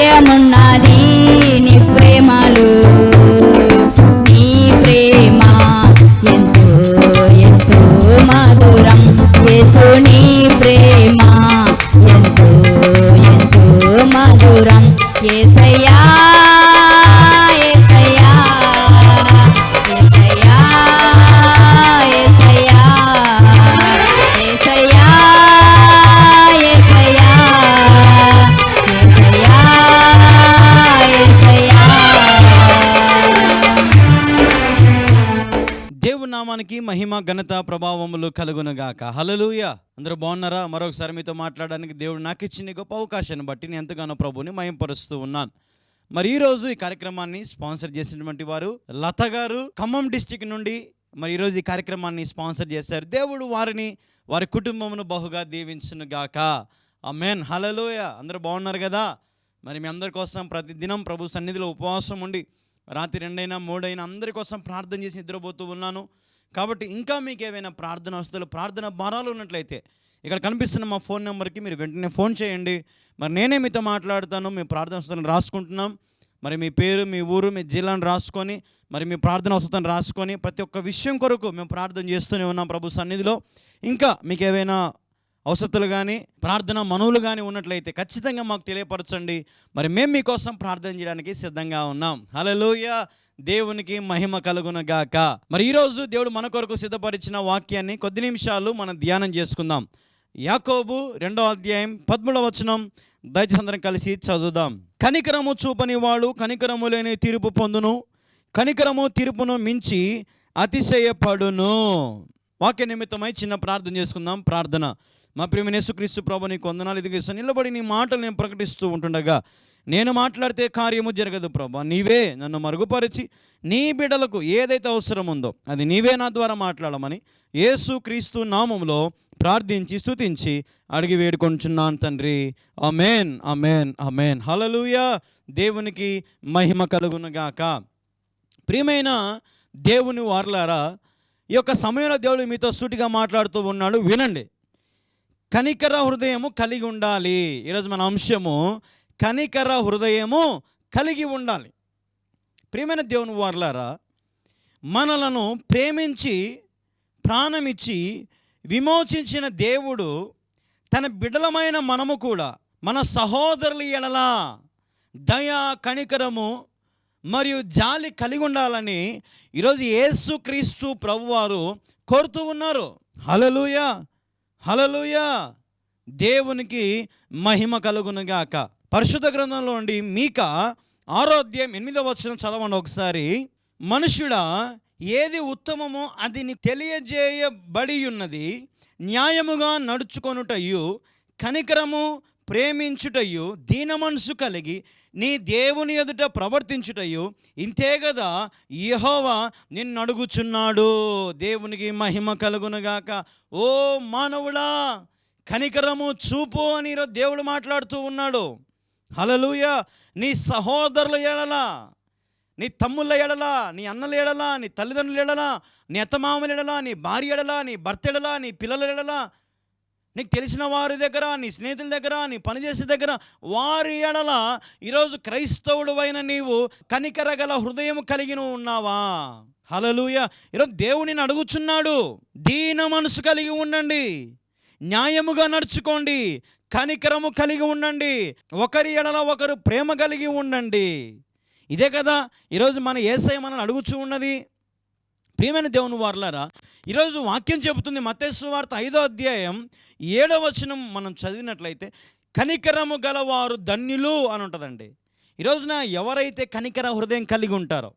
again ఘనత ప్రభావములు కలుగునుగాక. హలలుయ అందరూ బాగున్నారా? మరొకసారి మీతో మాట్లాడడానికి దేవుడు నాకు ఇచ్చిన గొప్ప అవకాశాన్ని బట్టి నేను ఎంతగానో ప్రభుని మయంపరుస్తూ ఉన్నాను. మరి ఈరోజు ఈ కార్యక్రమాన్ని స్పాన్సర్ చేసినటువంటి వారు లత గారు ఖమ్మం డిస్టిక్ నుండి మరి ఈరోజు ఈ కార్యక్రమాన్ని స్పాన్సర్ చేశారు. దేవుడు వారిని వారి కుటుంబమును బహుగా దీవించును గాక అమెన్ హలలోయ అందరూ బాగున్నారు కదా? మరి మీ అందరి కోసం ప్రతిదినం ప్రభు సన్నిధిలో ఉపవాసం ఉండి రాత్రి రెండైనా మూడైనా అందరి కోసం ప్రార్థన చేసి నిద్రపోతూ ఉన్నాను. కాబట్టి ఇంకా మీకు ఏవైనా ప్రార్థన వస్తువులు ప్రార్థన భారాలు ఉన్నట్లయితే ఇక్కడ కనిపిస్తున్న మా ఫోన్ నెంబర్కి మీరు వెంటనే ఫోన్ చేయండి. మరి నేనే మీతో మాట్లాడతాను మీ ప్రార్థన వస్తువులను రాసుకుంటున్నాం. మరి మీ పేరు మీ ఊరు మీ జిల్లాను రాసుకొని మరి మీ ప్రార్థన వస్తువులను రాసుకొని ప్రతి ఒక్క విషయం కొరకు మేము ప్రార్థన చేస్తూనే ఉన్నాం ప్రభు సన్నిధిలో. ఇంకా మీకు ఏవైనా అవసరతలు కానీ ప్రార్థన మనవులు కానీ ఉన్నట్లయితే ఖచ్చితంగా మాకు తెలియపరచండి. మరి మేము మీకోసం ప్రార్థన చేయడానికి సిద్ధంగా ఉన్నాం. హలో దేవునికి మహిమ కలుగునగాక మరి ఈరోజు దేవుడు మన కొరకు సిద్ధపరిచిన వాక్యాన్ని కొద్ది నిమిషాలు మనం ధ్యానం చేసుకుందాం. యాకోబు రెండో అధ్యాయం పదమూడవ వచనం దయచేసి అందరం కలిసి చదువుదాం. కనికరము చూపని వాడు కనికరము లేని తీర్పు పొందును కనికరము తీర్పును మించి అతిశయపడును. వాక్య నిమిత్తమై చిన్న ప్రార్థన చేసుకుందాం. ప్రార్థన. మా ప్రియమైన యేసుక్రీస్తు ప్రభు నీకు వందనాలు ఇది నిలబడి నీ మాటలు నేను ప్రకటిస్తూ ఉంటుండగా నేను మాట్లాడితే కార్యము జరగదు ప్రభా. నీవే నన్ను మరుగుపరిచి నీ బిడ్డలకు ఏదైతే అవసరం ఉందో అది నీవే నా ద్వారా మాట్లాడమని యేసు క్రీస్తు నామంలో ప్రార్థించి స్తుతించి అడిగి వేడుకొంచున్నాను తండ్రి. అమేన్ అమేన్ అమేన్ హలలుయ దేవునికి మహిమ కలుగునుగాక. ప్రియమైన దేవుని వార్లారా ఈ యొక్క సమయంలో దేవుడు మీతో సూటిగా మాట్లాడుతూ ఉన్నాడు వినండి. కనికర హృదయము కలిగి ఉండాలి. ఈరోజు మన అంశము కనికర హృదయము కలిగి ఉండాలి. ప్రియమైన దేవుని వార్లారా మనలను ప్రేమించి ప్రాణమిచ్చి విమోచించిన దేవుడు తన బిడలమైన మనము కూడా మన సహోదరుల ఎడలా దయా కనికరము మరియు జాలి కలిగి ఉండాలని ఈరోజు యేసుక్రీస్తు ప్రభువారు కోరుతూ ఉన్నారు. హలలుయ హలలుయ దేవునికి మహిమ కలుగునుగాక పరిశుద్ధ గ్రంథంలో నుండి మీక ఆరోగ్యం ఎనిమిదో వచ్చిన చదవండి ఒకసారి. మనుషుడా ఏది ఉత్తమమో అది తెలియజేయబడి ఉన్నది న్యాయముగా నడుచుకొనుటయు కనికరము ప్రేమించుటయు దీన మనసు కలిగి నీ దేవుని ఎదుట ప్రవర్తించుటయు ఇంతే కదా యహోవా నిన్ను అడుగుచున్నాడు దేవునికి మహిమ కలుగునుగాక. ఓ మానవుడా కనికరము చూపు అని ఈరోజు దేవుడు మాట్లాడుతూ ఉన్నాడు. హలలుయ నీ సహోదరుల ఎడలా నీ తమ్ముళ్ళ ఎడలా నీ అన్నల ఎడలా నీ తల్లిదండ్రుల ఎడలా నీ అత్తమామల ఎడలా నీ భార్య ఎడలా నీ భర్త ఎడలా నీ పిల్లల ఎడలా నీకు తెలిసిన వారి దగ్గర నీ స్నేహితుల దగ్గర నీ పనిచేసే దగ్గర వారి ఎడల ఈరోజు క్రైస్తవుడు అయిన నీవు కనికరగల హృదయం కలిగిన ఉన్నావా? హలలుయ ఈరోజు దేవునిని అడుగుచున్నాడు. దీన మనసు కలిగి ఉండండి. న్యాయముగా నడుచుకోండి. కనికరము కలిగి ఉండండి. ఒకరి ఎడల ఒకరు ప్రేమ కలిగి ఉండండి. ఇదే కదా ఈరోజు మన ఏసై మనల్ని అడుగుచూ ఉన్నది. ప్రియమైన దేవుని వారులారా ఈరోజు వాక్యం చెబుతుంది మతేశ్వ వార్త ఐదో అధ్యాయం ఏడవ వచనం మనం చదివినట్లయితే కనికరము గలవారు ధన్యులు అని ఉంటుందండి. ఈరోజున ఎవరైతే కనికర హృదయం కలిగి ఉంటారో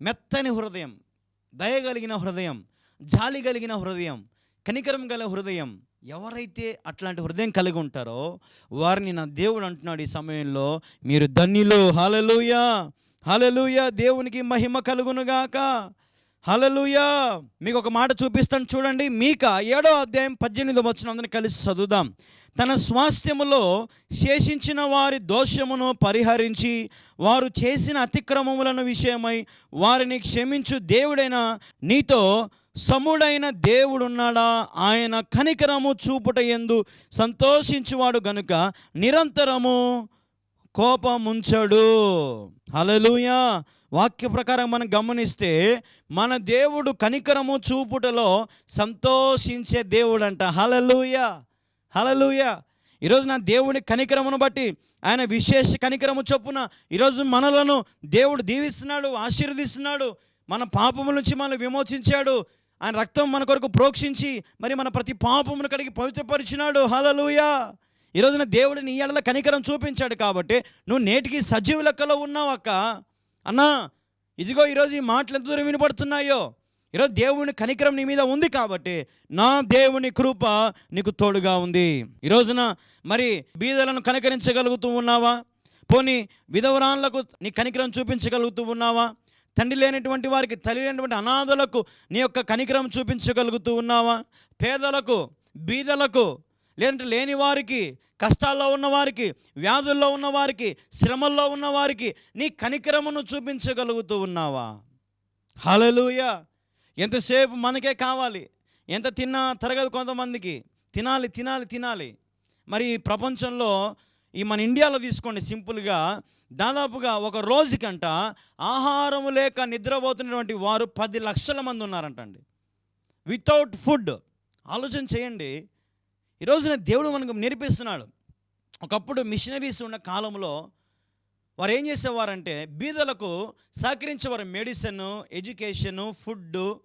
మెత్తని హృదయం దయ కలిగిన హృదయం జాలి కలిగిన హృదయం కనికరం గల హృదయం ఎవరైతే అట్లాంటి హృదయం కలిగి ఉంటారో వారిని నా దేవుడు అంటున్నాడు ఈ సమయంలో మీరు ధన్యులు. హలలుయా హలలుయా దేవునికి మహిమ కలుగునుగాక. హలలుయా మీకు ఒక మాట చూపిస్తాను చూడండి. మీక ఏడో అధ్యాయం పద్దెనిమిది వచ్చిన అందరిని కలిసి చదువుదాం. తన స్వాస్థ్యములో శేషించిన వారి దోషమును పరిహరించి వారు చేసిన అతిక్రమములను విషయమై వారిని క్షమించు దేవుడైన నీతో సముడైన దేవుడున్నాడా ఆయన కనికరము చూపుట ఎందు సంతోషించువాడు గనుక నిరంతరము కోపముంచడు. హలలుయా వాక్య ప్రకారం మనం గమనిస్తే మన దేవుడు కనికరము చూపుటలో సంతోషించే దేవుడు అంట హలలుయ హలలుయ ఈరోజు నా దేవుని కనికరమును బట్టి ఆయన విశేష కనికరము చొప్పున ఈరోజు మనలను దేవుడు దీవిస్తున్నాడు ఆశీర్వదిస్తున్నాడు మన పాపముల నుంచి మనల్ని విమోచించాడు. ఆయన రక్తం మన కొరకు ప్రోక్షించి మరి మన ప్రతి పాపమును కడిగి పవిత్రపరిచినాడు. హలలుయా ఈ రోజున దేవుడు నీ ఎడల కనికరం చూపించాడు కాబట్టి నువ్వు నేటికి సజీవ లెక్కలో ఉన్నావు అక్క. అన్నా ఇదిగో ఈరోజు ఈ మాటలు ఎంత దూరం వినపడుతున్నాయో. ఈరోజు దేవుని కనికరం నీ మీద ఉంది కాబట్టి నా దేవుని కృప నీకు తోడుగా ఉంది. ఈరోజున మరి బీదలను కనికరించగలుగుతూ ఉన్నావా? పోనీ విధవరాన్లకు నీ కనికరం చూపించగలుగుతూ ఉన్నావా? తండ్రి లేనటువంటి వారికి తల్లి లేనటువంటి అనాథలకు నీ యొక్క కనికరం చూపించగలుగుతూ ఉన్నావా? పేదలకు బీదలకు లేదంటే లేని వారికి కష్టాల్లో ఉన్నవారికి వ్యాధుల్లో ఉన్నవారికి శ్రమల్లో ఉన్నవారికి నీ కనికరమును చూపించగలుగుతూ ఉన్నావా? హలలుయ ఎంతసేపు మనకే కావాలి. ఎంత తిన్నా తరగదు కొంతమందికి. తినాలి తినాలి తినాలి. మరి ప్రపంచంలో ఈ మన ఇండియాలో తీసుకోండి సింపుల్గా. దాదాపుగా ఒక రోజుకంట ఆహారము లేక నిద్రపోతున్నటువంటి వారు పది లక్షల మంది ఉన్నారంటండి. వితౌట్ ఫుడ్ ఆలోచన చేయండి. ఈరోజున దేవుడు మనకు నేర్పిస్తున్నాడు. ఒకప్పుడు మిషనరీస్ ఉన్న కాలంలో వారు ఏం చేసేవారంటే బీదలకు సహకరించేవారు. మెడిసిన్ ఎడ్యుకేషను ఫుడ్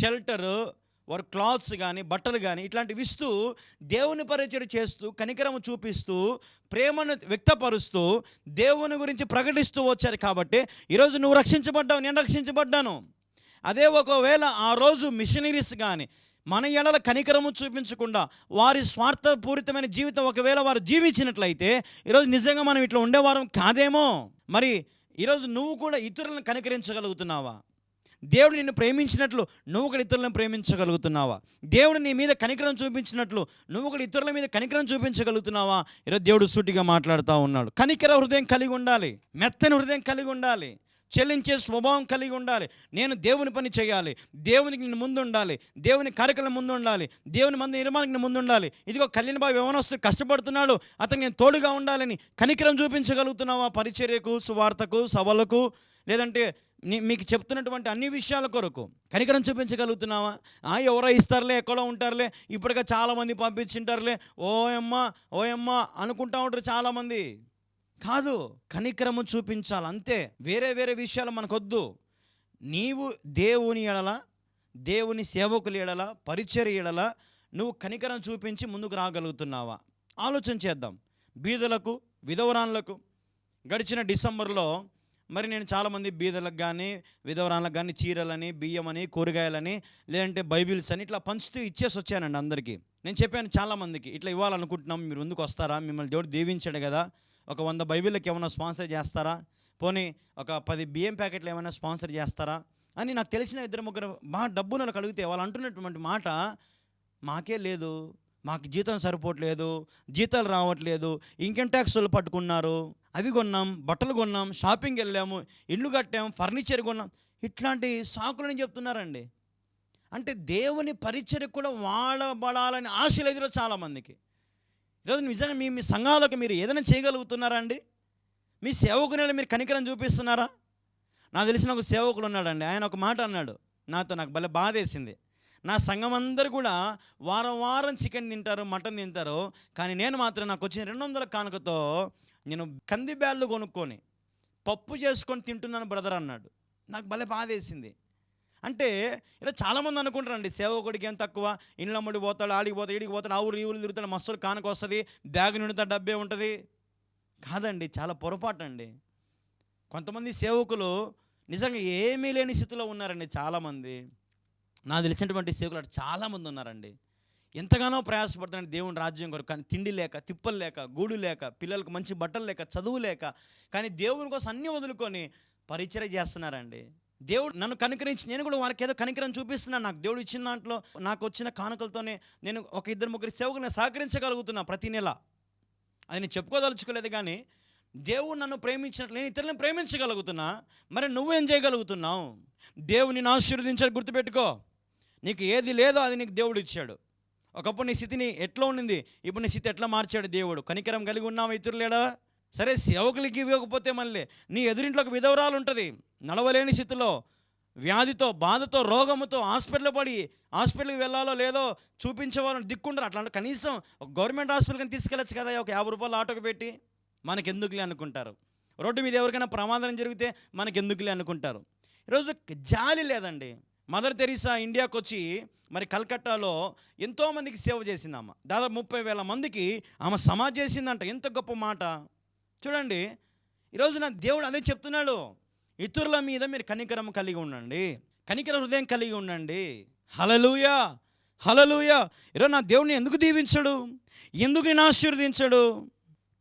షెల్టరు వారు క్లాత్స్ కానీ బట్టలు కానీ ఇట్లాంటివి ఇస్తూ దేవుని పరిచయం చేస్తూ కనికరము చూపిస్తూ ప్రేమను వ్యక్తపరుస్తూ దేవుని గురించి ప్రకటిస్తూ వచ్చారు కాబట్టి ఈరోజు నువ్వు రక్షించబడ్డావు నేను రక్షించబడ్డాను. అదే ఒకవేళ ఆ రోజు మిషనరీస్ కానీ మన ఎడల కనికరము చూపించకుండా వారి స్వార్థపూరితమైన జీవితం ఒకవేళ వారు జీవించినట్లయితే ఈరోజు నిజంగా మనం ఇట్లా ఉండేవారం కాదేమో. మరి ఈరోజు నువ్వు కూడా ఇతరులను కనికరించగలుగుతున్నావా? దేవుడు నిన్ను ప్రేమించినట్లు నువ్వు కూడా ఇతరులను ప్రేమించగలుగుతున్నావా? దేవుడు నీ మీద కనికరం చూపించినట్లు నువ్వు కూడా ఇతరుల మీద కనికరం చూపించగలుగుతున్నావా? ఈరోజు దేవుడు సూటిగా మాట్లాడుతూ ఉన్నాడు. కనికర హృదయం కలిగి ఉండాలి. మెత్తని హృదయం కలిగి ఉండాలి. చెల్లించే స్వభావం కలిగి ఉండాలి. నేను దేవుని పని చేయాలి. దేవునికి నేను ముందు ఉండాలి దేవుని కార్యక్రమం ముందు ఉండాలి దేవుని మంది నిర్మాణానికి ముందు ఉండాలి ఇదిగో కళ్యాణ బాబు యవనస్తు కష్టపడుతున్నాడు. అతను నేను తోడుగా ఉండాలని కనికరం చూపించగలుగుతున్నావా? పరిచర్యకు సువార్తకు సభలకు లేదంటే మీకు చెప్తున్నటువంటి అన్ని విషయాల కొరకు కనికరం చూపించగలుగుతున్నావా? ఆ ఎవరో ఇస్తారులే ఎక్కడో ఉంటారులే ఇప్పటికే చాలామంది పంపించింటారులే ఓయమ్మ ఓయమ్మ అనుకుంటా ఉంటారు చాలామంది. కాదు కనికరము చూపించాలి అంతే. వేరే వేరే విషయాలు మనకొద్దు. నీవు దేవుని ఎడల దేవుని సేవకులు ఎడల పరిచర్య ఎడల నువ్వు కనికరం చూపించి ముందుకు రాగలుగుతున్నావా? ఆలోచన చేద్దాం. బీదలకు విధవరాన్లకు గడిచిన డిసెంబర్లో మరి నేను చాలామంది బీదలకు కానీ విధవరాలకు కానీ చీరలని బియ్యమని కూరగాయలని లేదంటే బైబిల్స్ అని ఇట్లా పంచుతూ ఇచ్చేసి వచ్చానండి అందరికీ. నేను చెప్పాను చాలామందికి ఇట్లా ఇవ్వాలనుకుంటున్నాం మీరు ముందుకు వస్తారా? మిమ్మల్ని దేవుడు దీవించాడు కదా. ఒక వంద బైబిళ్ళకి ఏమైనా స్పాన్సర్ చేస్తారా? పోనీ ఒక పది బియ్యం ప్యాకెట్లు ఏమైనా స్పాన్సర్ చేస్తారా? అని నాకు తెలిసిన ఇద్దరు ముగ్గురు బాగా డబ్బు నాకు అడిగితే వాళ్ళు అంటున్నటువంటి మాట మాకే లేదు. మాకు జీతం సరిపోవట్లేదు జీతాలు రావట్లేదు ఇన్కమ్ ట్యాక్సులు పట్టుకున్నారు? అవి కొన్నాం బట్టలు కొన్నాం షాపింగ్ వెళ్ళాము ఇల్లు కట్టాం ఫర్నిచర్ కొన్నాం. ఇట్లాంటి సాకులని చెప్తున్నారండి. అంటే దేవుని పరిచయం కూడా వాడబడాలని ఆశలు ఎదురు చాలామందికి. ఈరోజు నిజంగా మీ మీ సంఘాలకు మీరు ఏదైనా చేయగలుగుతున్నారా అండి మీ సేవకుని మీరు కనికరం చూపిస్తున్నారా? నాకు తెలిసిన ఒక సేవకుడు ఉన్నాడండి. ఆయన ఒక మాట అన్నాడు. నాతో నాకు భలే బాధేసింది. నా సంఘం అందరు కూడా వారం వారం చికెన్ తింటారు మటన్ తింటారు. కానీ నేను మాత్రం నాకు వచ్చిన రెండు వందల కానుకతో నేను కంది బ్యాళ్ళు కొనుక్కొని పప్పు చేసుకొని తింటున్నాను బ్రదర్ అన్నాడు. నాకు భలే బాధేసింది. అంటే ఇలా చాలామంది అనుకుంటారండి సేవకుడికి ఏం తక్కువ? ఇళ్ళమ్మడి పోతాడు ఆడికి పోతాడు ఈడికి పోతాడు ఆ ఊరు ఈ ఊరు తిరుగుతాడు మస్తులు కానుక వస్తుంది బ్యాగ్ నిండుతా డబ్బే ఉంటుంది. కాదండి చాలా పొరపాటు అండి కొంతమంది సేవకులు నిజంగా ఏమీ లేని స్థితిలో ఉన్నారండి చాలామంది. నాకు తెలిసినటువంటి సేవకులు అటు చాలామంది ఉన్నారండి. ఎంతగానో ప్రయాసపడుతున్నాడు దేవుని రాజ్యం కొరకు. కానీ తిండి లేక తిప్పలు లేక గూడు లేక పిల్లలకు మంచి బట్టలు లేక చదువు లేక కానీ దేవుని కోసం అన్నీ వదులుకొని పరిచయం చేస్తున్నారండి. దేవుడు నన్ను కనికరించి నేను కూడా వారికి ఏదో కనికరం చూపిస్తున్నాను. నాకు దేవుడు ఇచ్చిన దాంట్లో నాకు వచ్చిన కానుకలతోనే నేను ఒక ఇద్దరు ముగ్గురు సేవకులను సహకరించగలుగుతున్నా ప్రతి నెల. అది నేను చెప్పుకోదలుచుకోలేదు కానీ దేవుడు నన్ను ప్రేమించినట్లు నేను ఇతరులను ప్రేమించగలుగుతున్నా. మరి నువ్వేం చేయగలుగుతున్నావు? దేవుని ఆశీర్వదించాలి గుర్తుపెట్టుకో. నీకు ఏది లేదో అది నీకు దేవుడు ఇచ్చాడు. ఒకప్పుడు నీ స్థితిని ఎట్లా ఉండింది? ఇప్పుడు నీ స్థితి ఎట్లా మార్చాడు దేవుడు? కనికరం కలిగి ఉన్నావు ఇతరులేడా? సరే సేవకులకి ఇవ్వకపోతే మళ్ళీ నీ ఎదురింట్లోకి విధవరాలు ఉంటుంది. నడవలేని స్థితిలో వ్యాధితో బాధతో రోగముతో హాస్పిటల్ పడి హాస్పిటల్కి వెళ్ళాలో లేదో చూపించేవాళ్ళని దిక్కుండరు. అట్లా కనీసం ఒక గవర్నమెంట్ హాస్పిటల్కి తీసుకెళ్ళచ్చు కదా ఒక యాభై రూపాయలు ఆటోకి పెట్టి. మనకెందుకులే అనుకుంటారు. రోడ్డు మీద ఎవరికైనా ప్రమాదం జరిగితే మనకెందుకులే అనుకుంటారు. ఈరోజు జాలి లేదండి. మదర్ తెరీసా ఇండియాకు వచ్చి మరి కల్కట్టాలో ఎంతోమందికి సేవ చేసింది ఆమె దాదాపు ముప్పై వేల మందికి ఆమె సమాజ్ చేసిందంట. ఎంత గొప్ప మాట. చూడండి ఈరోజు నా దేవుడు అదే చెప్తున్నాడు. ఇతరుల మీద మీరు కనికరం కలిగి ఉండండి. కనికర హృదయం కలిగి ఉండండి. హలలుయా హలలుయా ఈరోజు నా దేవుడిని ఎందుకు దీవించడు? ఎందుకు నేను ఆశీర్వదించడు?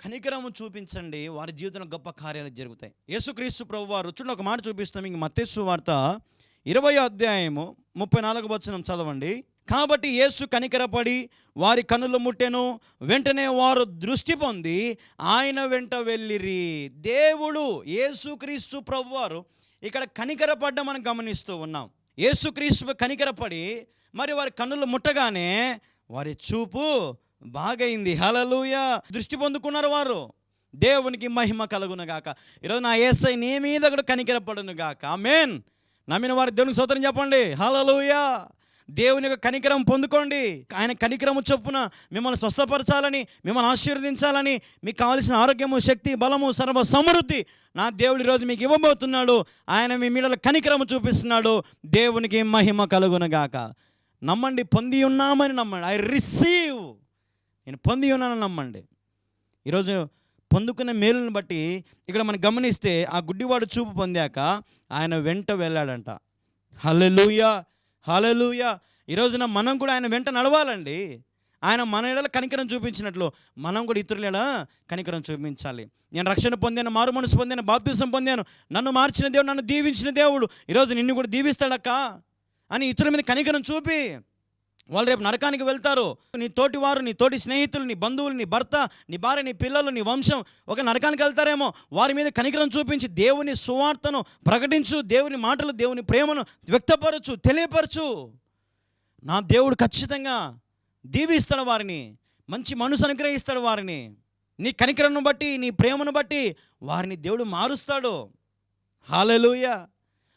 కనికరము చూపించండి. వారి జీవితంలో గొప్ప కార్యాలు జరుగుతాయి. యేసుక్రీస్తు ప్రభు వారు చూడండి ఒక మాట చూపిస్తాం. ఇంక మత్తేసు వార్త ఇరవై అధ్యాయము ముప్పై నాలుగు వచనం చదవండి. కాబట్టి యేసు కనికరపడి వారి కనులు ముట్టెను వెంటనే వారు దృష్టి పొంది ఆయన వెంట వెళ్ళిరి. దేవుడు యేసుక్రీస్తు ప్రభు వారు ఇక్కడ కనికరపడ్డ మనం గమనిస్తూ ఉన్నాం. యేసుక్రీస్తు కనికరపడి మరి వారి కన్నులు ముట్టగానే వారి చూపు బాగైంది. హలలుయ దృష్టి పొందుకున్నారు వారు. దేవునికి మహిమ కలుగును గాక. ఈరోజు నా ఏసై నీ మీద కూడా కనికరపడును గాక. ఆమెన్. నమ్మిన వారి దేవునికి సోదరం చెప్పండి. హలలుయా దేవుని యొక్క కనికరం పొందుకోండి. ఆయన కనికరము చొప్పున మిమ్మల్ని స్వస్థపరచాలని మిమ్మల్ని ఆశీర్వదించాలని మీకు కావలసిన ఆరోగ్యము శక్తి బలము సర్వ సమృద్ధి నా దేవుడు ఈరోజు మీకు ఇవ్వబోతున్నాడు. ఆయన మీ మీడల కనికరము చూపిస్తున్నాడు. దేవునికి మహిమ కలుగునగాక. నమ్మండి పొంది ఉన్నామని నమ్మండి. ఐ రిసీవ్ నేను పొంది ఉన్నానని నమ్మండి. ఈరోజు పొందుకున్న మేలుని బట్టి ఇక్కడ మనం గమనిస్తే ఆ గుడ్డివాడు చూపు పొందాక ఆయన వెంట వెళ్ళాడంట. హల్లెలూయా హల్లెలూయా. ఈరోజున మనం కూడా ఆయన వెంట నడవాలండి. ఆయన మన ఎడల కనికరం చూపించినట్లు. మనం కూడా ఇతరుల ఎడల కనికరం చూపించాలి. నేను రక్షణ పొందాను మారు మనసు పొందాను బాప్తిసం పొందాను. నన్ను మార్చిన దేవుడు నన్ను దీవించిన దేవుడు. ఈరోజు నిన్ను కూడా దీవిస్తాడక్క అని ఇతరుల మీద కనికరం చూపి వాళ్ళు రేపు నరకానికి వెళ్తారు. నీ తోటి వారు నీ తోటి స్నేహితులు నీ బంధువులు నీ భర్త నీ భార్య నీ పిల్లలు నీ వంశం ఒక నరకానికి వెళ్తారేమో. వారి మీద కనికరం చూపించి దేవుని సువార్తను ప్రకటించు దేవుని మాటలు దేవుని ప్రేమను వ్యక్తపరచు తెలియపరచు. నా దేవుడు ఖచ్చితంగా దీవిస్తాడు వారిని మంచి మనసు అనుగ్రహిస్తాడు వారిని. నీ కనికరను బట్టి నీ ప్రేమను బట్టి వారిని దేవుడు మారుస్తాడు. హాలలుయ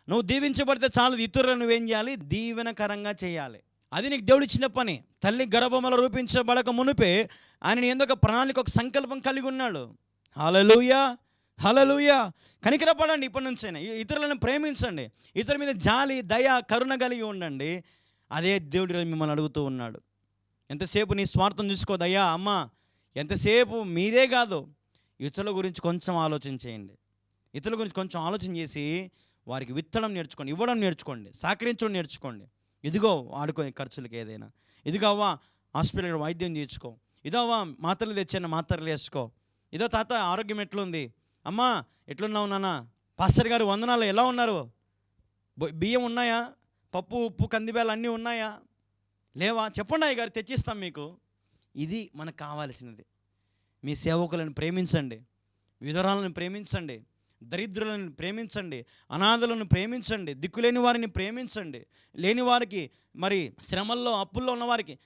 నువ్వు దీవించబడితే చాలు ఇతరులను నువ్వేం చేయాలి? దీవెనకరంగా చేయాలి. అది నీకు దేవుడు ఇచ్చిన పని. తల్లి గర్భమల రూపించబడక మునిపే ఆయన ఎందుకు ప్రణాళిక ఒక సంకల్పం కలిగి ఉన్నాడు. హలలుయా హలలుయా కనికరపడండి ఇప్పటి నుంచైనా. ఇతరులను ప్రేమించండి. ఇతరుల మీద జాలి దయ కరుణ కలిగి ఉండండి. అదే దేవుడి మిమ్మల్ని అడుగుతూ ఉన్నాడు. ఎంతసేపు నీ స్వార్థం చూసుకోదయ్యా అమ్మ. ఎంతసేపు మీరే కాదు. ఇతరుల గురించి కొంచెం ఆలోచన చేయండి ఇతరుల గురించి కొంచెం ఆలోచన చేసి వారికి విత్తడం నేర్చుకోండి ఇవ్వడం నేర్చుకోండి సహకరించడం నేర్చుకోండి. ఇదిగో ఆడుకో ఖర్చులకి ఏదైనా. ఇదిగో అవ్వా హాస్పిటల్ వైద్యం చేర్చుకో ఇదో అవ్వా మాత్రలు తెచ్చాను మాత్రలు వేసుకో. ఇదో తాత ఆరోగ్యం ఎట్లుంది? అమ్మా ఎట్లున్నావు నాన్న? పాస్టర్ గారు వందనాలు. ఎలా ఉన్నారు? బియ్యం ఉన్నాయా? పప్పు ఉప్పు కందిబేలు అన్నీ ఉన్నాయా? లేవా? చెప్పండి అయ్య గారు తెచ్చిస్తాం మీకు. ఇది మనకు కావాల్సినది. మీ సేవకులను ప్రేమించండి. విధురాలను ప్రేమించండి. దరిద్రులను ప్రేమించండి అనాథలను ప్రేమించండి దిక్కులేని వారిని ప్రేమించండి లేని వారికి మరి శ్రమల్లో అప్పుల్లో ఉన్న వారికి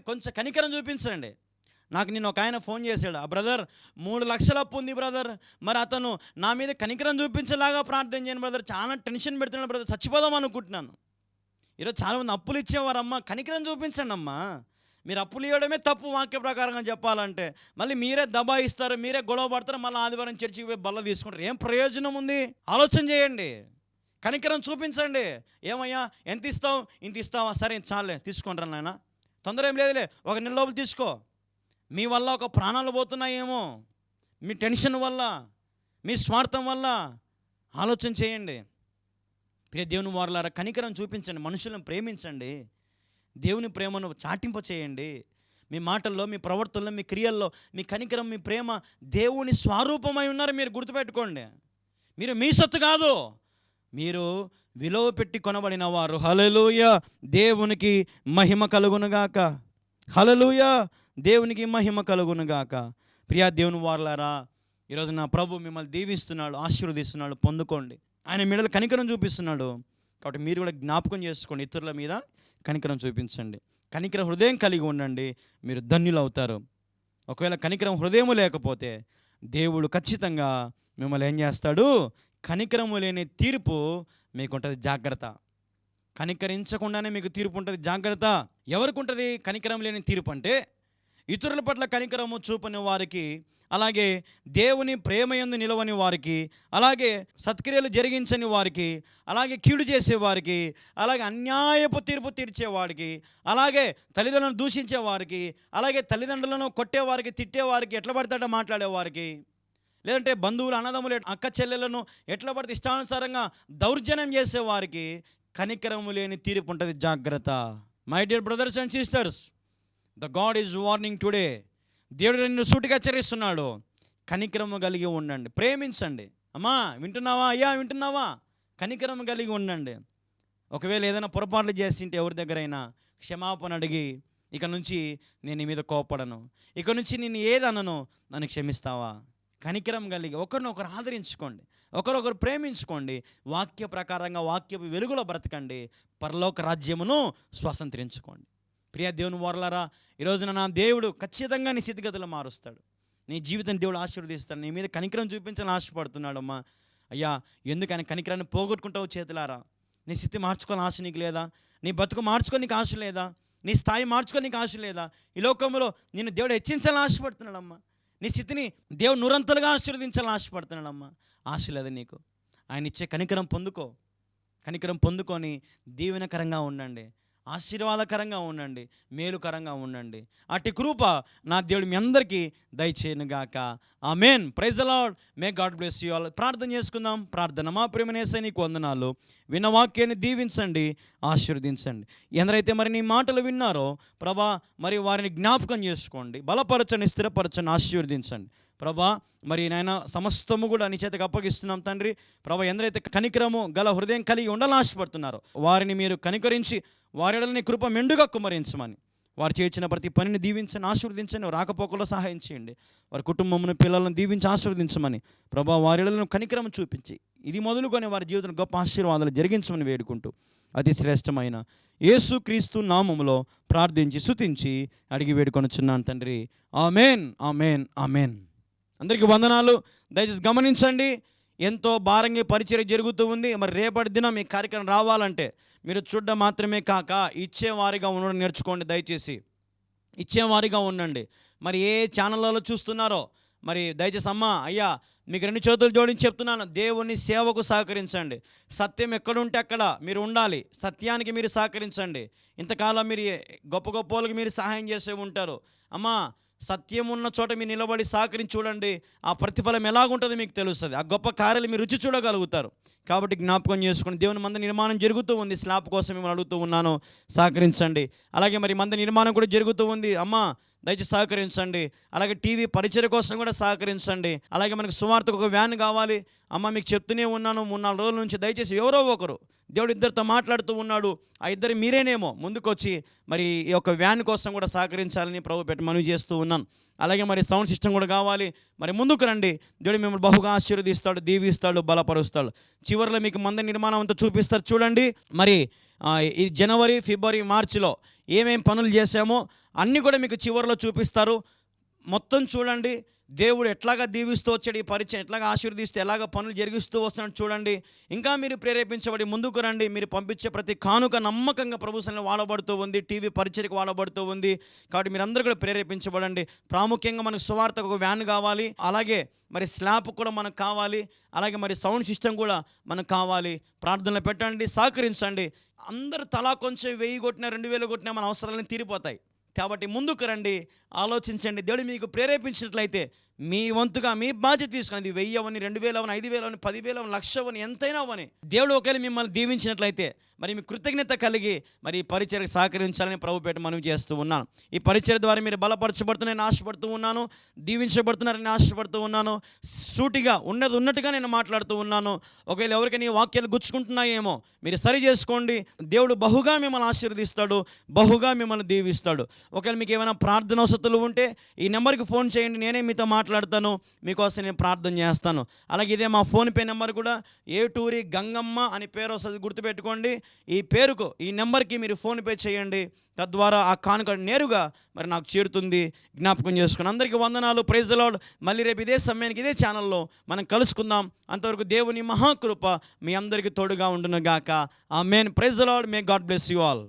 కొంచెం కనికరం చూపించండి. నాకు నేను ఒక ఆయన ఫోన్ చేశాడు ఆ బ్రదర్ మూడు లక్షల అప్పు ఉంది బ్రదర్ మరి అతను నా మీద కనికరం చూపించేలాగా ప్రార్థన చేయను బ్రదర్ చాలా టెన్షన్ పెడుతున్నాడు బ్రదర్ చచ్చిపోదాం అనుకుంటున్నాను. ఈరోజు చాలామంది అప్పులు ఇచ్చేవారమ్మా కనికరం చూపించండి అమ్మా మీరు అప్పులు ఇవ్వడమే తప్పు వాక్య ప్రకారంగా చెప్పాలంటే. మళ్ళీ మీరే దబాయిస్తారు మీరే గొడవ పడతారు మళ్ళీ ఆదివారం చర్చికి పోయి బల్ల తీసుకుంటారు. ఏం ప్రయోజనం ఉంది? ఆలోచన చేయండి. కనికరం చూపించండి. ఏమయ్యా? ఎంత ఇస్తావు? ఇంత ఇస్తావా? సరే చాలే తీసుకుంటాను నాయన. తొందర ఏం లేదులే ఒక నెల లోపల తీసుకో. మీ వల్ల ఒక ప్రాణాలు పోతున్నాయేమో. మీ టెన్షన్ వల్ల మీ స్వార్థం వల్ల ఆలోచన చేయండి. ప్రియ దేవుని వారులారా కనికరం చూపించండి మనుషులను ప్రేమించండి. దేవుని ప్రేమను చాటింప చేయండి మీ మాటల్లో మీ ప్రవర్తనలో మీ క్రియల్లో మీ కనికరం మీ ప్రేమ దేవుని స్వరూపమై ఉన్నారు మీరు గుర్తుపెట్టుకోండి. మీరు మీ సొత్తు కాదు. మీరు విలువ పెట్టి కొనబడిన వారు. హలలుయ దేవునికి మహిమ కలుగునుగాక హలలుయ దేవునికి మహిమ కలుగునుగాక ప్రియా దేవుని వారులారా ఈరోజు నా ప్రభు మిమ్మల్ని దీవిస్తున్నాడు ఆశీర్వదిస్తున్నాడు పొందుకోండి. ఆయన మీడలు కనికరం చూపిస్తున్నాడు. కాబట్టి మీరు కూడా జ్ఞాపకం చేసుకోండి. ఇతరుల మీద కనికరం చూపించండి. కనికర హృదయం కలిగి ఉండండి. మీరు ధన్యులు అవుతారు ఒకవేళ కనికరం హృదయము లేకపోతే దేవుడు ఖచ్చితంగా మిమ్మల్ని ఏం చేస్తాడు? కనికరము లేని తీర్పు మీకు ఉంటుంది జాగ్రత్త. కనికరించకుండానే మీకు తీర్పు ఉంటుంది జాగ్రత్త. ఎవరికి ఉంటుంది కనికరం లేని తీర్పు అంటే? ఇతరుల పట్ల కనికరము చూపని వారికి అలాగే దేవుని ప్రేమయందు నిలవని వారికి అలాగే సత్క్రియలు జరిగించని వారికి అలాగే కీడు చేసేవారికి అలాగే అన్యాయపు తీర్పు తీర్చేవాడికి అలాగే తల్లిదండ్రులను దూషించే వారికి అలాగే తల్లిదండ్రులను కొట్టేవారికి తిట్టేవారికి ఎట్లా పడతాడో మాట్లాడేవారికి లేదంటే బంధువులు అన్నదమ్ములు అక్క చెల్లెలను ఎట్లా పడితే ఇష్టానుసారంగా దౌర్జన్యం చేసేవారికి కనికరము లేని తీర్పు ఉంటుంది జాగ్రత్త. My dear brothers and sisters the God is warning today దేవుడు నిన్ను సూటిగా హెచ్చరిస్తున్నాడు. కనికరము కలిగి ఉండండి. ప్రేమించండి. అమ్మా వింటున్నావా? అయ్యా వింటున్నావా? కనికరం కలిగి ఉండండి. ఒకవేళ ఏదైనా పొరపాట్లు చేసింటే ఎవరి దగ్గరైనా క్షమాపణ అడిగి ఇక నుంచి నేను నీ మీద కోపడను ఇక నుంచి నేను ఏదనను నన్ను క్షమిస్తావా? కనికరం కలిగి ఒకరినొకరు ఆదరించుకోండి. ఒకరొకరు ప్రేమించుకోండి. వాక్య ప్రకారంగా వాక్యపు వెలుగులో బ్రతకండి. పరలోక రాజ్యమును స్వతంత్రించుకోండి. ప్రియ దేవుని వరలరా ఈరోజున నా దేవుడు ఖచ్చితంగా నీ స్థితిగతులు మారుస్తాడు. నీ జీవితం దేవుడు ఆశీర్వదిస్తాడు. నీ మీద కనికరం చూపించాలని ఆశపడుతున్నాడు అమ్మా అయ్యా ఎందుకు ఆయన కనికరాన్ని పోగొట్టుకుంటావు చేతులారా? నీ స్థితి మార్చుకోవాలని ఆశ నీకు లేదా? నీ బతుకు మార్చుకొని నీకు ఆశ లేదా? నీ స్థాయి మార్చుకొని నీకు ఆశ లేదా? ఈ లోకంలో నిన్ను దేవుడు హెచ్చించాలని ఆశపడుతున్నాడమ్మా. నీ స్థితిని దేవుడు నురంతలుగా ఆశీర్వదించాలని ఆశపడుతున్నాడమ్మా. ఆశ లేదు నీకు. ఆయన ఇచ్చే కనికరం పొందుకో. కనికరం పొందుకొని దీవెనకరంగా ఉండండి. ఆశీర్వాదకరంగా ఉండండి మేలుకరంగా ఉండండి. అట్టి కృప నా దేవుడు మీ అందరికీ దయచేయను గాక. Amen praise the Lord may God bless you all ప్రార్థన చేసుకుందాం. ప్రార్థన మా ప్రేమనేసే నీకు వందనాలు. విన్న వాక్యాన్ని దీవించండి ఆశీర్వదించండి. ఎందరైతే మరి నీ మాటలు విన్నారో ప్రభా మరి వారిని జ్ఞాపకం చేసుకోండి. బలపరచండి స్థిరపరచండి ఆశీర్వదించండి. ప్రభా మరి నాయన సమస్తము కూడా నీ చేతకు అప్పగిస్తున్నాం తండ్రి. ప్రభా ఎందరైతే కనికరము గల హృదయం కలిగి ఉండాలని ఆశపడుతున్నారో వారిని మీరు కనికరించి వారిని కృప మెండుగా కుమరించమని వారు చేయించిన ప్రతి పనిని దీవించని ఆశీర్వదించని రాకపోకలో సహాయం చేయండి. వారి కుటుంబమును పిల్లలను దీవించి ఆశీర్వదించమని. ప్రభా వారిలను కనికరం చూపించి ఇది మొదలుకొని వారి జీవితంలో గొప్ప ఆశీర్వాదాలు జరిగించమని వేడుకుంటూ అతి శ్రేష్టమైన యేసు క్రీస్తు నామములో ప్రార్థించి శుతించి అడిగి వేడుకొనుచున్నాను తండ్రి. Amen amen amen. అందరికీ వందనాలు. దయచేసి గమనించండి. ఎంతో భారంగా పరిచయం జరుగుతూ ఉంది. మరి రేపటి దినం ఈ కార్యక్రమం రావాలంటే మీరు చూడడం మాత్రమే కాక ఇచ్చేవారిగా ఉండడం నేర్చుకోండి దయచేసి. ఇచ్చేవారిగా ఉండండి. మరి ఏ ఛానళ్ళలో చూస్తున్నారో మరి దయచేసి అమ్మ అయ్యా మీకు రెండు చేతులు జోడించి చెప్తున్నాను. దేవుని సేవకు సహకరించండి. సత్యం ఎక్కడుంటే అక్కడ మీరు ఉండాలి. సత్యానికి మీరు సహకరించండి. ఇంతకాలం మీరు గొప్ప గొప్ప వాళ్ళకి మీరు సహాయం చేసే ఉంటారు. అమ్మా సత్యం ఉన్న చోట మీరు నిలబడి సహకరించి చూడండి ఆ ప్రతిఫలం ఎలాగుంటుందో మీకు తెలుస్తుంది. ఆ గొప్ప కార్యాలు మీరు రుచి చూడగలుగుతారు. కాబట్టి జ్ఞాపకం చేసుకుని దేవుని మంద నిర్మాణం జరుగుతూ ఉంది. స్లాబ్ కోసం మిమ్మల్ని అడుగుతూ ఉన్నాను. సహకరించండి. అలాగే మరి మంద నిర్మాణం కూడా జరుగుతూ ఉంది. అమ్మా దయచేసి సహకరించండి. అలాగే టీవీ పరిచయ కోసం కూడా సహకరించండి. అలాగే మనకు సువార్తకు ఒక వ్యాన్ కావాలి. అమ్మ మీకు చెప్తూనే ఉన్నాను. మూడు నాలుగు రోజుల నుంచి దయచేసి ఎవరో ఒకరు దేవుడు ఇద్దరితో మాట్లాడుతూ ఉన్నాడు. ఆ ఇద్దరు మీరేనేమో ముందుకొచ్చి మరి ఈ యొక్క వ్యాన్ కోసం కూడా సహకరించాలని ప్రభు పెట్టి మనవి చేస్తూ ఉన్నాను. అలాగే మరి సౌండ్ సిస్టమ్ కూడా కావాలి. మరి ముందుకు రండి. దేవుడు మిమ్మల్ని బహుగా ఆశీర్వదిస్తాడు దీవిస్తాడు బలపరుస్తాడు. చివరిలో మీకు మంద నిర్మాణం అంతా చూపిస్తారు. చూడండి. మరి ఈ జనవరి ఫిబ్రవరి మార్చిలో ఏమేం పనులు చేశామో అన్నీ కూడా మీకు చివరిలో చూపిస్తారు. మొత్తం చూడండి. దేవుడు ఎట్లాగా దీవిస్తూ వచ్చాడు ఈ పరిచయం ఎట్లాగా ఆశీర్వదిస్తూ ఎలాగ పనులు జరిగిస్తూ వస్తున్నాడు చూడండి. ఇంకా మీరు ప్రేరేపించబడి ముందుకు రండి. మీరు పంపించే ప్రతి కానుక నమ్మకంగా ప్రభుత్వం వాడబడుతూ ఉంది. టీవీ పరిచయకు వాడబడుతూ ఉంది. కాబట్టి మీరు కూడా ప్రేరేపించబడండి. ప్రాముఖ్యంగా మనకు సువార్తకు ఒక వ్యాన్ కావాలి. అలాగే మరి స్లాబ్ కూడా మనకు కావాలి. అలాగే మరి సౌండ్ సిస్టమ్ కూడా మనకు కావాలి. ప్రార్థనలు పెట్టండి సహకరించండి. అందరూ తలా కొంచెం వెయ్యి కొట్టినా రెండు వేలు కొట్టినా మన అవసరాలను తీరిపోతాయి. కాబట్టి ముందుకు రండి ఆలోచించండి. దేవుడు మీకు ప్రేరేపించినట్లయితే మీ వంతుగా మీ బాధ్యత తీసుకుని వెయ్యి అవని రెండు వేలు అవని ఐదు వేలు అవని పదివేలు అవని లక్ష అవని ఎంతైనా అవని. దేవుడు ఒకవేళ మిమ్మల్ని దీవించినట్లయితే మరి మీ కృతజ్ఞత కలిగి మరి ఈ పరిచయకు సహకరించాలని ప్రభుపేట మనం చేస్తూ ఉన్నాను. ఈ పరిచయ ద్వారా మీరు బలపరచబడుతున్నారని ఆశపడుతూ ఉన్నాను దీవించబడుతున్నారని ఆశపడుతూ ఉన్నాను సూటిగా ఉన్నది ఉన్నట్టుగా నేను మాట్లాడుతూ ఉన్నాను. ఒకవేళ ఎవరికైనా ఈ వాక్యాలు గుచ్చుకుంటున్నాయేమో మీరు సరి చేసుకోండి. దేవుడు బహుగా మిమ్మల్ని ఆశీర్వదిస్తాడు బహుగా మిమ్మల్ని దీవిస్తాడు. ఒకవేళ మీకు ఏమైనా ప్రార్థన వసతులు ఉంటే ఈ నెంబర్కి ఫోన్ చేయండి నేనే మీతో మాట్లాడతాను మీకోసం నేను ప్రార్థన చేస్తాను. అలాగే ఇదే మా ఫోన్పే నెంబర్ కూడా ఏటూరి గంగమ్మ అని పేరు వస్తుంది గుర్తుపెట్టుకోండి. ఈ పేరుకు ఈ నెంబర్కి మీరు ఫోన్పే చేయండి. తద్వారా ఆ కానుక నేరుగా మరి నాకు చేరుతుంది. జ్ఞాపకం చేసుకుని అందరికీ వందనాలు. ప్రైజ్ లాడ్ మళ్ళీ రేపు ఇదే సమయానికి ఇదే ఛానల్లో మనం కలుసుకుందాం. అంతవరకు దేవుని మహాకృప మీ అందరికీ తోడుగా ఉండును గాక. Amen praise lord may God bless you all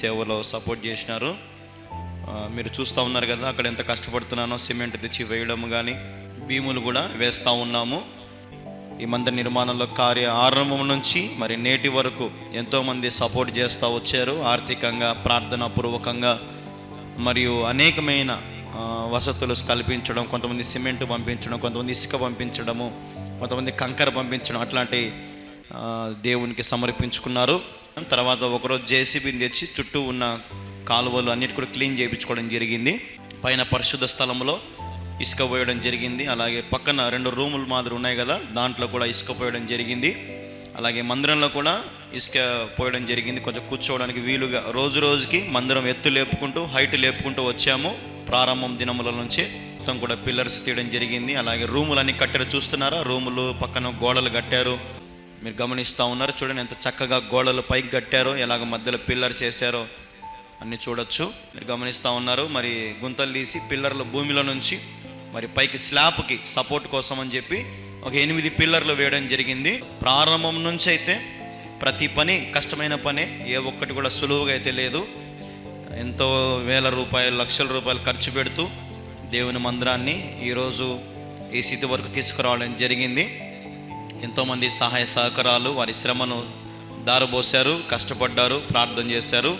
సేవలో సపోర్ట్ చేసినారు. మీరు చూస్తూ ఉన్నారు కదా అక్కడ ఎంత కష్టపడుతున్నానో సిమెంట్ తెచ్చి వేయడం కానీ భీములు కూడా వేస్తూ ఉన్నాము. ఈ మందిర నిర్మాణంలో కార్య ఆరంభం నుంచి మరి నేటి వరకు ఎంతోమంది సపోర్ట్ చేస్తూ వచ్చారు. ఆర్థికంగా ప్రార్థనా పూర్వకంగా మరియు అనేకమైన వసతులు కల్పించడం కొంతమంది సిమెంట్ పంపించడం కొంతమంది ఇసుక పంపించడము కొంతమంది కంకర పంపించడం అట్లాంటి దేవునికి సమర్పించుకున్నారు. తర్వాత ఒకరోజు జేసీబీని తెచ్చి చుట్టూ ఉన్న కాలువలు అన్నిటి కూడా క్లీన్ చేయించుకోవడం జరిగింది. పైన పరిశుద్ధ స్థలంలో ఇసుక పోయడం జరిగింది. అలాగే పక్కన రెండు రూములు మాదిరి ఉన్నాయి కదా దాంట్లో కూడా ఇసుక పోయడం జరిగింది. అలాగే మందిరంలో కూడా ఇసుక పోయడం జరిగింది. కొంచెం కూర్చోవడానికి వీలుగా రోజు రోజుకి మందిరం ఎత్తు లేపుకుంటూ హైట్ లేపుకుంటూ వచ్చాము. ప్రారంభం దినముల నుంచి మొత్తం కూడా పిల్లర్స్ తీయడం జరిగింది. అలాగే రూములన్నీ కట్టారు చూస్తున్నారా? రూములు పక్కన గోడలు కట్టారు. మీరు గమనిస్తూ ఉన్నారు చూడండి ఎంత చక్కగా గోడలు పైకి కట్టారో ఎలాగ మధ్యలో పిల్లర్స్ వేసారో అన్ని చూడొచ్చు. మీరు గమనిస్తూ ఉన్నారు మరి గుంతలు తీసి పిల్లర్లు భూమిలో నుంచి మరి పైకి స్లాబ్కి సపోర్ట్ కోసం అని చెప్పి ఒక ఎనిమిది పిల్లర్లు వేయడం జరిగింది. ప్రారంభం నుంచి అయితే ప్రతి పని కష్టమైన పని ఏ ఒక్కటి కూడా సులువుగా అయితే లేదు. ఎంతో వేల రూపాయలు లక్షల రూపాయలు ఖర్చు పెడుతూ దేవుని మందిరాన్ని ఈరోజు ఈ స్థితి వరకు తీసుకురావడం జరిగింది. ఎంతోమంది సహాయ సహకారాలు వారి శ్రమను దారబోశారు కష్టపడ్డారు ప్రార్థన చేశారు.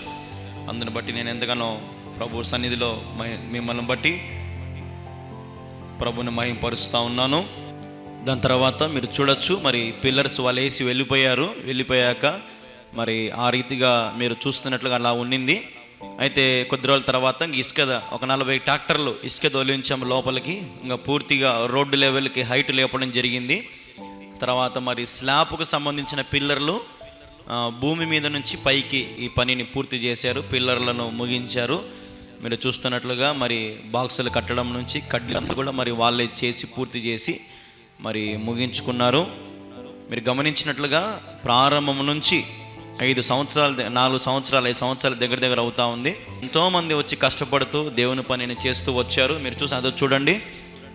అందుని బట్టి నేను ఎంతగానో ప్రభు సన్నిధిలో మిమ్మల్ని బట్టి ప్రభుని మహింపరుస్తూ ఉన్నాను. దాని తర్వాత మీరు చూడొచ్చు మరి పిల్లర్స్ వాళ్ళు వేసి వెళ్ళిపోయారు. వెళ్ళిపోయాక మరి ఆ రీతిగా మీరు చూస్తున్నట్లుగా అలా ఉండింది. అయితే కొద్ది రోజుల తర్వాత ఇసుక ఒక నలభై ట్రాక్టర్లు ఇసుక తొలగించాము లోపలికి. ఇంకా పూర్తిగా రోడ్డు లెవెల్కి హైట్ లేపడం జరిగింది. తర్వాత మరి స్లాబ్కు సంబంధించిన పిల్లర్లు భూమి మీద నుంచి పైకి ఈ పనిని పూర్తి చేశారు పిల్లర్లను ముగించారు. మీరు చూస్తున్నట్లుగా మరి బాక్సులు కట్టడం నుంచి కడ్డీలంతా కూడా మరి వాళ్ళే చేసి పూర్తి చేసి మరి ముగించుకున్నారు. మీరు గమనించినట్లుగా ప్రారంభం నుంచి ఐదు సంవత్సరాల నాలుగు సంవత్సరాలు ఐదు సంవత్సరాల దగ్గర దగ్గర అవుతా ఉంది. ఎంతోమంది వచ్చి కష్టపడుతూ దేవుని పనిని చేస్తూ వచ్చారు. మీరు చూసి అదో చూడండి.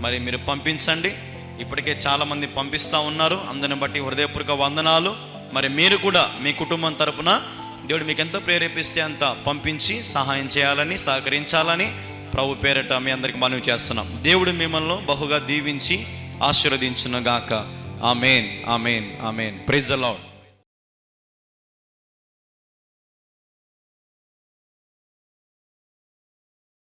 మరి మీరు పంపించండి. ఇప్పటికే చాలామంది పంపిస్తూ ఉన్నారు. అందరిని బట్టి హృదయపూర్వక వందనాలు. మరి మీరు కూడా మీ కుటుంబం తరపున దేవుడు మీకు ఎంత ప్రేరేపిస్తే అంత పంపించి సహాయం చేయాలని సహకరించాలని ప్రభు పేరట మీ అందరికి మనవి చేస్తున్నాం. దేవుడు మిమ్మల్ని బహుగా దీవించి ఆశీర్వదించునుగాక. Amen amen amen. Praise the